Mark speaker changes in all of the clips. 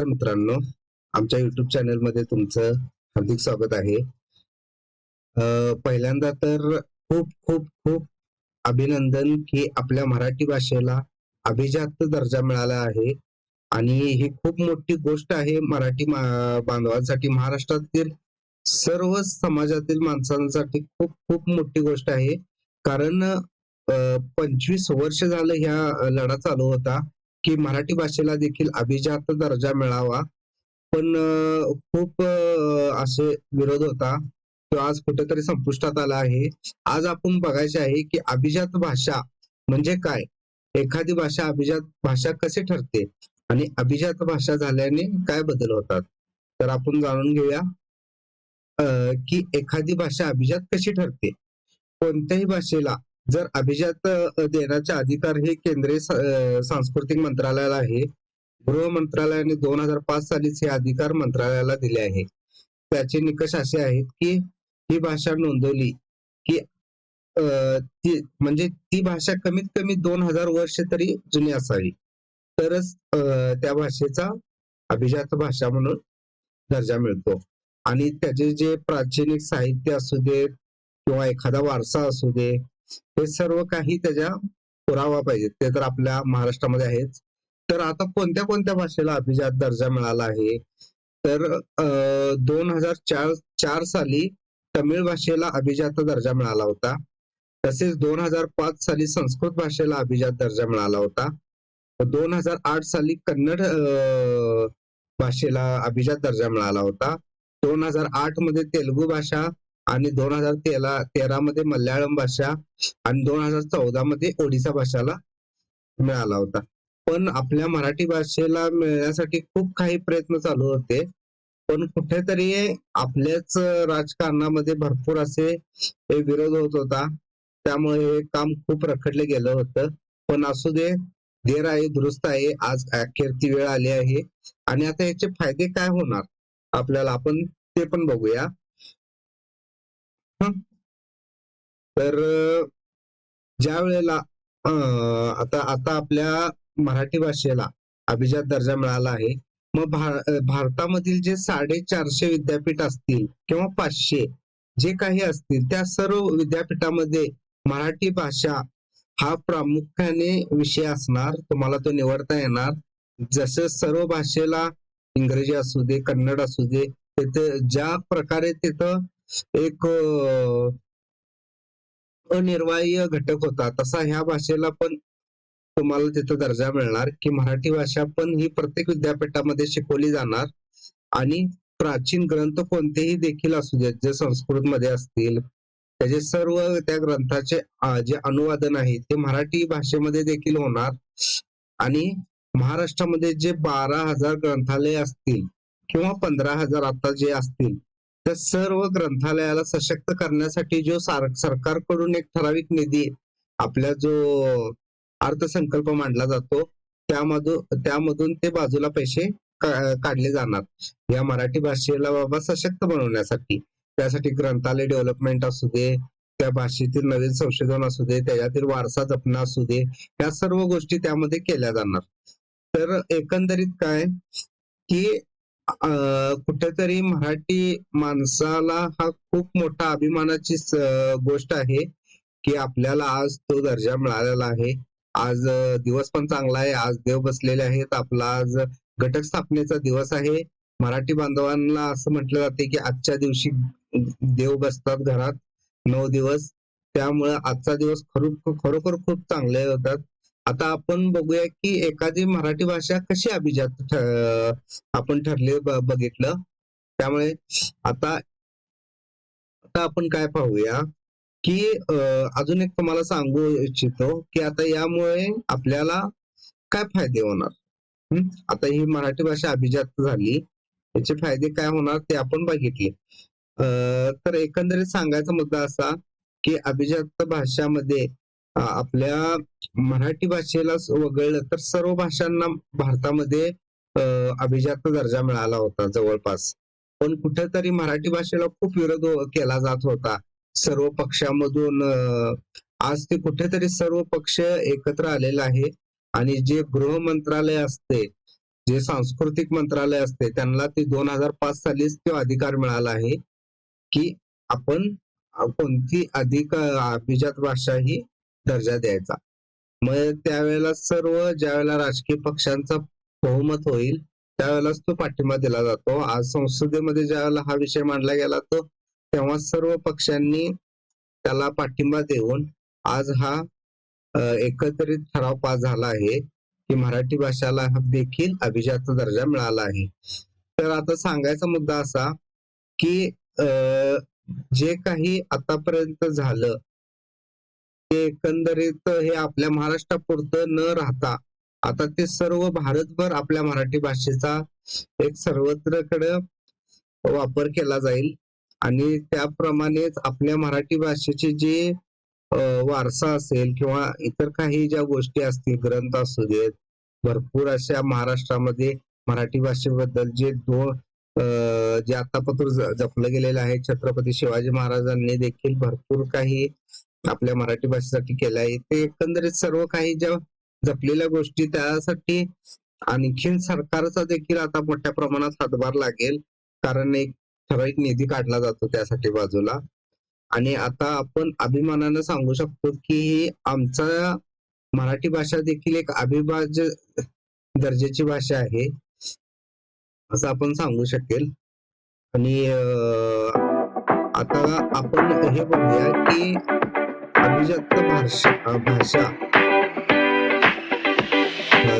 Speaker 1: नमस्कार मित्रांनो. आमच्या युट्यूब चॅनलमध्ये तुमचं हार्दिक स्वागत आहे. पहिल्यांदा तर खूप खूप खूप अभिनंदन की आपल्या मराठी भाषेला अभिजात दर्जा मिळाला आहे. आणि ही खूप मोठी गोष्ट आहे मराठी बांधवांसाठी. महाराष्ट्रातील सर्व समाजातील माणसांसाठी खूप खूप मोठी गोष्ट आहे. कारण पंचवीस वर्ष झालं ह्या लढा चालू होता. की मराठी भाषेला देखील अभिजात दर्जा मिळावा. पण खूप असे विरोध होता. तो आज कुठेतरी संपुष्टात आला आहे. आज आपण बघायचे आहे की अभिजात भाषा म्हणजे काय? एखादी भाषा अभिजात भाषा कशी ठरते? आणि अभिजात भाषा झाल्याने काय बदल होतात? तर आपण जाणून घेऊया की एखादी भाषा अभिजात कशी ठरते? कोणत्याही भाषेला जर अभिजात देण्याचे अधिकार हे केंद्रीय सांस्कृतिक मंत्रालयाला आहे गृह मंत्रालयाने दोन हजार पाच सालीच हे अधिकार मंत्रालयाला दिले आहे. त्याचे निकष असे आहेत की ही भाषा नोंदवली की ती म्हणजे ती भाषा कमीत कमी दोन हजार वर्ष तरी जुनी असावी. तरच त्या भाषेचा अभिजात भाषा म्हणून दर्जा मिळतो. आणि त्याचे जे प्राचीन साहित्य असू दे किंवा एखादा वारसा असू दे हे सर्व काही त्याच्या पुरावा पाहिजे ते तर आपल्या महाराष्ट्रामध्ये आहेच तर आता कोणत्या कोणत्या भाषेला अभिजात दर्जा मिळाला आहे? तर दोन हजार चार चार साली तमिळ भाषेला अभिजात दर्जा मिळाला होता. तसेच दोन हजार पाच साली संस्कृत भाषेला अभिजात दर्जा मिळाला होता. दोन हजार आठ साली कन्नड अं, भाषेला अभिजात दर्जा मिळाला होता. दोन हजार आठमध्ये तेलुगू भाषा आणि दोन हजार तेरा तेरा मध्ये मल्याळम भाषा आणि दोन हजार चौदा मध्ये ओडिसा भाषाला मिळाला होता. पण आपल्या मराठी भाषेला मिळण्यासाठी खूप काही प्रयत्न चालू होते. पण कुठेतरी आपल्याच राजकारणामध्ये भरपूर असे हे विरोध होत होता. त्यामुळे हे काम खूप रखडले गेलं होतं. पण असू दे देर आहे दुरुस्त आहे आज अखेर ती वेळ आली आहे. आणि आता याचे फायदे काय होणार? आपल्याला आपण ते पण बघूया. तर ज्या वेळेला आता आता आपल्या मराठी भाषेला अभिजात दर्जा मिळाला आहे मग भारतामधील जे साडेचारशे विद्यापीठ असतील किंवा पाचशे जे काही असतील त्या सर्व विद्यापीठामध्ये मराठी भाषा हा प्रामुख्याने विषय असणार तुम्हाला तो निवडता येणार. जसं सर्व भाषेला इंग्रजी असू दे कन्नड असू दे तिथे ज्या प्रकारे तिथं एक अनिर्वाह्य घटक होता. तसा ह्या भाषेला पण तुम्हाला तिथं दर्जा मिळणार की मराठी भाषा पण ही प्रत्येक विद्यापीठामध्ये शिकवली जाणार आणि प्राचीन ग्रंथ कोणतेही देखील असू देत जे संस्कृत मध्ये असतील त्याचे सर्व त्या ग्रंथाचे जे अनुवादन आहे ते मराठी भाषेमध्ये देखील होणार. आणि महाराष्ट्रामध्ये जे बारा हजार ग्रंथालय असतील किंवा पंधरा हजार आता जे असतील त्या सर्व ग्रंथालयाला सशक्त करण्यासाठी जो सार- सरकारकडून एक ठराविक निधी आपला जो अर्थसंकल्प मांडला जातो त्यामधून त्यामधून ते बाजूला पैसे काढले जाणार. या मराठी भाषेला बाबा सशक्त बनवण्यासाठी. त्यासाठी ग्रंथालय डेव्हलपमेंट असू दे त्या भाषेतील नवीन संशोधन असू दे त्याच्यातील वारसा जपणं असू दे या सर्व गोष्टी त्यामध्ये केल्या जाणार. तर एकंदरीत काय की कुठेतरी मराठी माणसाला हा खूप मोठा अभिमानाची गोष्ट आहे की आपल्याला आज तो दर्जा मिळालेला आहे. आज दिवस पण चांगला आहे. आज देव बसलेले आहेत. आपला आज घटक स्थापनेचा दिवस आहे. मराठी बांधवांना असं म्हटलं जाते की आजच्या दिवशी देव बसतात घरात नऊ दिवस. त्यामुळे आजचा दिवस खरो खरोखर खूप चांगले होतात. आता आपण बघूया की एखादी मराठी भाषा कशी अभिजात आपण ठरले बघितलं. त्यामुळे आता आता आपण काय पाहूया की अजून एक तुम्हाला सांगू इच्छितो की आता यामुळे आपल्याला काय फायदे होणार? आता ही मराठी भाषा अभिजात झाली. याचे फायदे काय होणार ते आपण बघितले. तर एकंदरीत सांगायचा मुद्दा असा की अभिजात भाषामध्ये आपल्या मराठी भाषेला वगळलं तर सर्व भाषांना भारतामध्ये अभिजात दर्जा मिळाला होता जवळपास. पण कुठेतरी मराठी भाषेला खूप विरोध हो, केला जात होता. सर्व पक्षामधून आज ते कुठेतरी सर्व पक्ष एकत्र आलेला आहे आणि जे गृह मंत्रालय असते जे सांस्कृतिक मंत्रालय असते त्यांना ते दोन हजार पाच सालीच तो अधिकार मिळाला आहे की आपण कोणती अधिक अभिजात भाषा ही दर्जा द्यायचा. मग त्यावेळेला सर्व ज्या वेळेला राजकीय पक्षांचा बहुमत होईल त्यावेळेलाच तो पाठिंबा दिला जातो. आज संसदेमध्ये ज्या वेळेला हा विषय मांडला गेला तो तेव्हा सर्व पक्षांनी त्याला पाठिंबा देऊन आज हा एकत्रित ठराव पास झाला आहे की मराठी भाषाला हा देखील अभिजात दर्जा मिळाला आहे. तर आता सांगायचा मुद्दा असा की जे काही आतापर्यंत झालं एकंदरीत हे आपल्या महाराष्ट्रापुरतं न राहता आता ते सर्व भारतभर आपल्या मराठी भाषेचा एक सर्वत्रकडे वापर केला जाईल. आणि त्याप्रमाणेच आपल्या मराठी भाषेचे जे वारसा असेल किंवा इतर काही ज्या गोष्टी असतील ग्रंथ असू देत भरपूर अशा महाराष्ट्रामध्ये मराठी भाषेबद्दल जे दोन जे आतापत्र जपलं गेलेलं आहे छत्रपती शिवाजी महाराजांनी देखील भरपूर काही आपल्या मराठी भाषेसाठी केलं आहे ते एकंदरीत सर्व काही ज्या जपलेल्या गोष्टी त्यासाठी आणखीन सरकारचा देखील आता मोठ्या प्रमाणात हातभार लागेल. कारण एक ठराविक निधी काढला जातो त्यासाठी बाजूला. आणि आता आपण अभिमानानं सांगू शकतो की आमचा मराठी भाषा देखील एक अभिभाज्य दर्जाची भाषा आहे. असं आपण सांगू शकेल. आणि आता आपण हे बघूया की अभिजात भाषा भाषा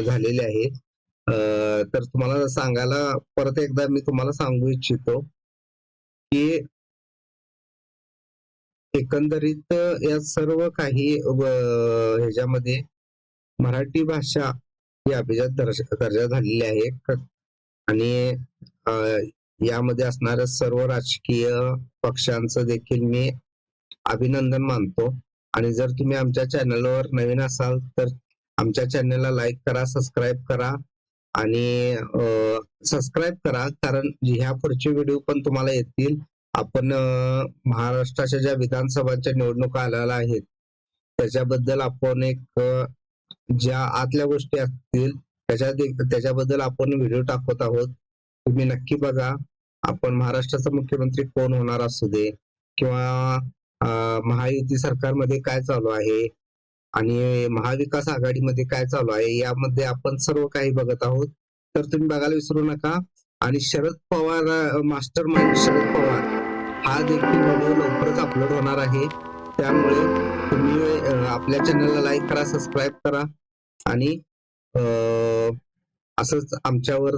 Speaker 1: झालेली आहे. तर तुम्हाला सांगायला परत एकदा मी तुम्हाला सांगू इच्छितो की एकंदरीत या सर्व काही ह्याच्यामध्ये मराठी भाषा ही अभिजात दर्जा दर्जा झालेली आहे. आणि यामध्ये असणाऱ्या सर्व राजकीय पक्षांचं देखील मी अभिनंदन मानतो. आणि जर तुम्ही आमच्या चॅनलवर नवीन असाल तर आमच्या चॅनलला लाईक करा सबस्क्राईब करा आणि सबस्क्राईब करा. कारण ह्या पुढचे व्हिडिओ पण तुम्हाला येतील. आपण महाराष्ट्राच्या ज्या विधानसभाच्या निवडणुका आलेल्या आहेत त्याच्याबद्दल आपण एक ज्या आतल्या गोष्टी असतील त्याच्या त्याच्याबद्दल आपण व्हिडिओ टाकत आहोत. तुम्ही नक्की बघा. आपण महाराष्ट्राचा मुख्यमंत्री कोण होणार असू दे किंवा महायुती सरकारमध्ये काय चालू आहे? आणि महाविकास आघाडीमध्ये काय चालू आहे? यामध्ये आपण सर्व काही बघत आहोत. तर तुम्ही बघायला विसरू नका. आणि शरद पवार मास्टर माइंड शरद पवार हा देखील व्हिडिओ लवकरच अपलोड होणार आहे. त्यामुळे तुम्ही आपल्या चॅनलला लाईक करा सबस्क्राईब करा. आणि असंच आमच्यावर